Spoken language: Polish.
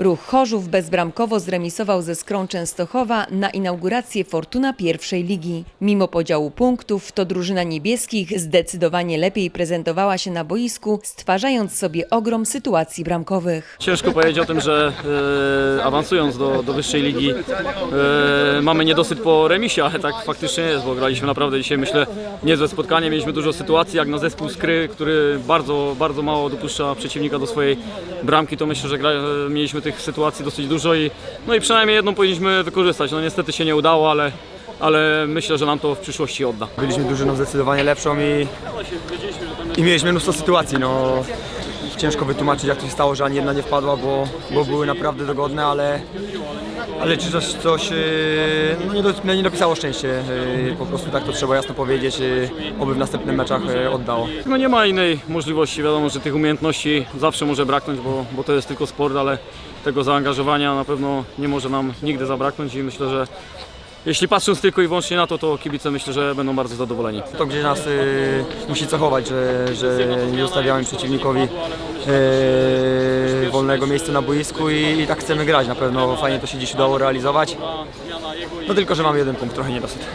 Ruch Chorzów bezbramkowo zremisował ze Skrą Częstochowa na inaugurację Fortuna pierwszej ligi. Mimo podziału punktów, to drużyna niebieskich zdecydowanie lepiej prezentowała się na boisku, stwarzając sobie ogrom sytuacji bramkowych. Ciężko powiedzieć o tym, że e, awansując do, do wyższej ligi e, mamy niedosyt po remisie, ale tak faktycznie jest, bo graliśmy naprawdę dzisiaj myślę niezłe spotkanie, mieliśmy dużo sytuacji jak na zespół Skry, który bardzo, bardzo mało dopuszcza przeciwnika do swojej bramki, to myślę, że gra, mieliśmy tych sytuacji dosyć dużo i, no i przynajmniej jedną powinniśmy wykorzystać. No niestety się nie udało, ale, ale myślę, że nam to w przyszłości odda. Byliśmy drużyną zdecydowanie lepszą i, i mieliśmy mnóstwo sytuacji. No, ciężko wytłumaczyć jak to się stało, że ani jedna nie wpadła, bo, bo były naprawdę dogodne, ale, ale czy coś, coś yy, no nie, do, nie dopisało szczęście. Yy, Po prostu tak to trzeba jasno powiedzieć, yy, oby w następnych meczach oddało. No nie ma innej możliwości, wiadomo, że tych umiejętności zawsze może braknąć, bo, bo to jest tylko sport, ale tego zaangażowania na pewno nie może nam nigdy zabraknąć i myślę, że jeśli patrząc tylko i wyłącznie na to, to kibice myślę, że będą bardzo zadowoleni. To gdzie nas yy, musi cechować, że, że nie zostawiamy przeciwnikowi yy, wolnego miejsca na boisku i, i tak chcemy grać. Na pewno fajnie to się dziś udało realizować. No tylko, że mamy jeden punkt, trochę niedosyt.